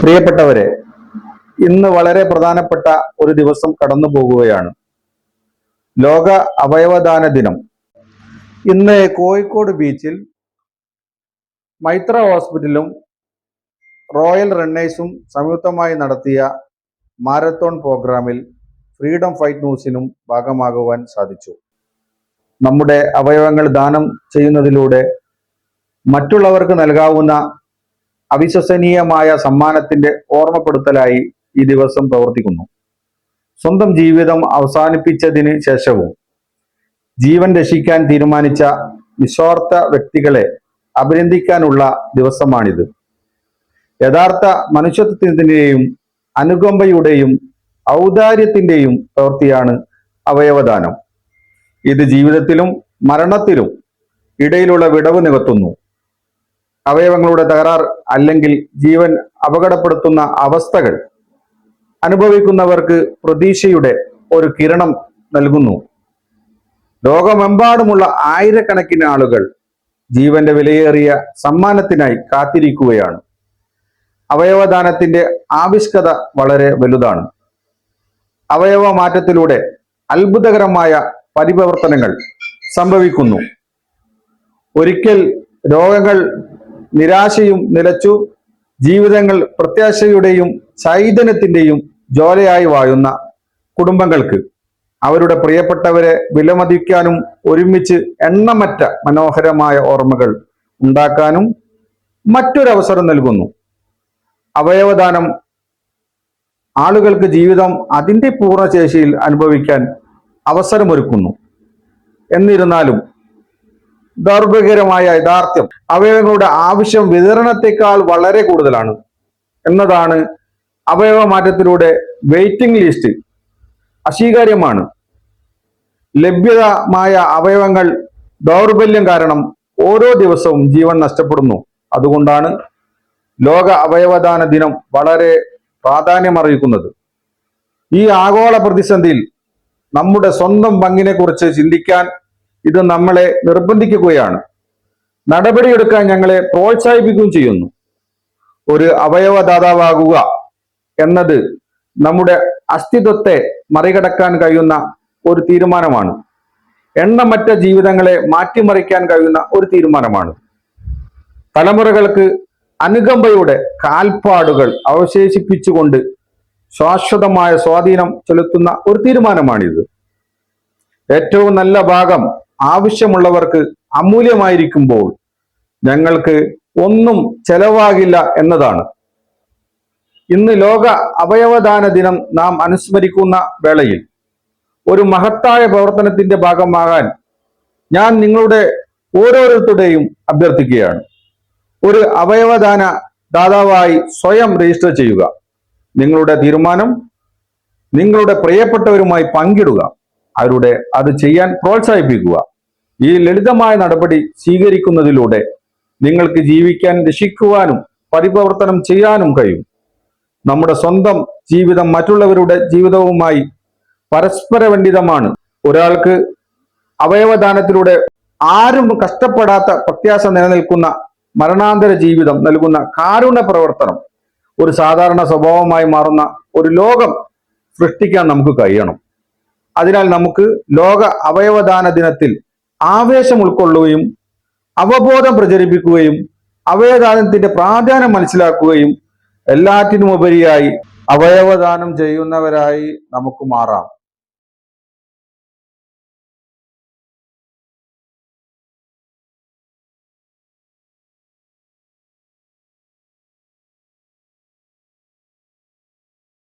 പ്രിയപ്പെട്ടവരെ ഇന്ന് വളരെ പ്രധാനപ്പെട്ട ഒരു ദിവസം കടന്നു പോകുകയാണ്. ലോക അവയവദാന ദിനം. ഇന്ന് കോഴിക്കോട് ബീച്ചിൽ മൈത്ര ഹോസ്പിറ്റലും റോയൽ റണ്ണേഴ്സും സംയുക്തമായി നടത്തിയ മാരത്തോൺ പ്രോഗ്രാമിൽ ഫ്രീഡം ഫൈറ്റ് ന്യൂസിനും ഭാഗമാകുവാൻ സാധിച്ചു. നമ്മുടെ അവയവങ്ങൾ ദാനം ചെയ്യുന്നതിലൂടെ മറ്റുള്ളവർക്ക് നൽകാവുന്ന അവിശ്വസനീയമായ സമ്മാനത്തിന്റെ ഓർമ്മപ്പെടുത്തലായി ഈ ദിവസം പ്രവർത്തിക്കുന്നു. സ്വന്തം ജീവിതം അവസാനിപ്പിച്ചതിന് ശേഷവും ജീവൻ രക്ഷിക്കാൻ തീരുമാനിച്ച നിസ്വാർത്ഥ വ്യക്തികളെ അഭിനന്ദിക്കാനുള്ള ദിവസമാണിത്. യഥാർത്ഥ മനുഷ്യത്വത്തിന്റെയും അനുകമ്പയുടെയും ഔദാര്യത്തിന്റെയും പ്രവൃത്തിയാണ് അവയവദാനം. ഇത് ജീവിതത്തിലും മരണത്തിലും ഇടയിലുള്ള വിടവ് നികത്തുന്നു. അവയവങ്ങളുടെ തകരാർ അല്ലെങ്കിൽ ജീവൻ അപകടപ്പെടുത്തുന്ന അവസ്ഥകൾ അനുഭവിക്കുന്നവർക്ക് പ്രതീക്ഷയുടെ ഒരു കിരണം നൽകുന്നു. ലോകമെമ്പാടുമുള്ള ആയിരക്കണക്കിന് ആളുകൾ ജീവന്റെ വിലയേറിയ സമ്മാനത്തിനായി കാത്തിരിക്കുകയാണ്. അവയവദാനത്തിന്റെ ആവിഷ്കത വളരെ വലുതാണ്. അവയവ മാറ്റത്തിലൂടെ അത്ഭുതകരമായ പരിവർത്തനങ്ങൾ സംഭവിക്കുന്നു. ഒരിക്കൽ രോഗങ്ങൾ നിരാശയും നിലച്ചു ജീവിതങ്ങൾ പ്രത്യാശയുടെയും ചൈതന്യത്തിന്റെയും ജോലയായി വാഴുന്ന കുടുംബങ്ങൾക്ക് അവരുടെ പ്രിയപ്പെട്ടവരെ വിലമതിക്കാനും ഒരുമിച്ച് എണ്ണമറ്റ മനോഹരമായ ഓർമ്മകൾ ഉണ്ടാക്കാനും മറ്റൊരവസരം നൽകുന്നു. അവയവദാനം ആളുകൾക്ക് ജീവിതം അതിന്റെ പൂർണശേഷിയിൽ അനുഭവിക്കാൻ അവസരമൊരുക്കുന്നു. എന്നിരുന്നാലും ദൗർഭാഗ്യകരമായ യഥാർത്ഥ്യം. അവയവങ്ങളുടെ ആവശ്യം വിതരണത്തെക്കാൾ വളരെ കൂടുതലാണ്. എന്നതാണ് അവയവ മാറ്റത്തിലൂടെ വെയിറ്റിംഗ് ലിസ്റ്റ് അസ്വീകാര്യമാണ് ലഭ്യതമായ അവയവങ്ങൾ ദൗർബല്യം കാരണം ഓരോ ദിവസവും ജീവൻ നഷ്ടപ്പെടുന്നു. അതുകൊണ്ടാണ് ലോക അവയവദാന ദിനം വളരെ പ്രാധാന്യമറിയിക്കുന്നത് ഈ ആഗോള പ്രതിസന്ധിയിൽ നമ്മുടെ സ്വന്തം പങ്കിനെ കുറിച്ച് ചിന്തിക്കാൻ ഇത് നമ്മളെ നിർബന്ധിക്കുകയാണ്. നടപടിയെടുക്കാൻ ഞങ്ങളെ പ്രോത്സാഹിപ്പിക്കുകയും ചെയ്യുന്നു. ഒരു അവയവദാതാവാകുക എന്നത് നമ്മുടെ അസ്തിത്വത്തെ മറികടക്കാൻ കഴിയുന്ന ഒരു തീരുമാനമാണ്. എണ്ണമറ്റ ജീവിതങ്ങളെ മാറ്റിമറിക്കാൻ കഴിയുന്ന ഒരു തീരുമാനമാണ്. തലമുറകൾക്ക് അനുകമ്പയുടെ കാൽപ്പാടുകൾ അവശേഷിപ്പിച്ചുകൊണ്ട് ശാശ്വതമായ സ്വാധീനം ചെലുത്തുന്ന ഒരു തീരുമാനമാണിത്. ഏറ്റവും നല്ല ഭാഗം ആവശ്യമുള്ളവർക്ക് അമൂല്യമായിരിക്കുമ്പോൾ ഞങ്ങൾക്ക് ഒന്നും ചെലവാകില്ല എന്നതാണ്. ഇന്ന് ലോക അവയവദാന ദിനം നാം അനുസ്മരിക്കുന്ന വേളയിൽ ഒരു മഹത്തായ പ്രവർത്തനത്തിന്റെ ഭാഗമാകാൻ ഞാൻ നിങ്ങളുടെ ഓരോരുത്തരുടെയും അഭ്യർത്ഥിക്കുകയാണ്. ഒരു അവയവദാന ദാതാവായി സ്വയം രജിസ്റ്റർ ചെയ്യുക. നിങ്ങളുടെ തീരുമാനം നിങ്ങളുടെ പ്രിയപ്പെട്ടവരുമായി പങ്കിടുക. അവരുടെ അത് ചെയ്യാൻ പ്രോത്സാഹിപ്പിക്കുക. ഈ ലളിതമായ നടപടി സ്വീകരിക്കുന്നതിലൂടെ നിങ്ങൾക്ക് ജീവിക്കാൻ രക്ഷിക്കുവാനും പരിപ്രവർത്തനം ചെയ്യാനും കഴിയും. നമ്മുടെ സ്വന്തം ജീവിതം മറ്റുള്ളവരുടെ ജീവിതവുമായി പരസ്പരബന്ധിതമാണ് ഒരാൾക്ക് അവയവദാനത്തിലൂടെ ആരും കഷ്ടപ്പെടാത്ത പ്രത്യാശ നിലനിൽക്കുന്ന മരണാന്തര ജീവിതം നൽകുന്ന കാരുണ്യ പ്രവർത്തനം ഒരു സാധാരണ സ്വഭാവമായി മാറുന്ന ഒരു ലോകം സൃഷ്ടിക്കാൻ നമുക്ക് കഴിയണം. അതിനാൽ നമുക്ക് ലോക അവയവദാന ദിനത്തിൽ ആവേശം ഉൾക്കൊള്ളുകയും അവബോധം പ്രചരിപ്പിക്കുകയും അവയവദാനത്തിന്റെ പ്രാധാന്യം മനസ്സിലാക്കുകയും എല്ലാറ്റിനുമുപരിയായി അവയവദാനം ചെയ്യുന്നവരായി നമുക്ക് മാറാം.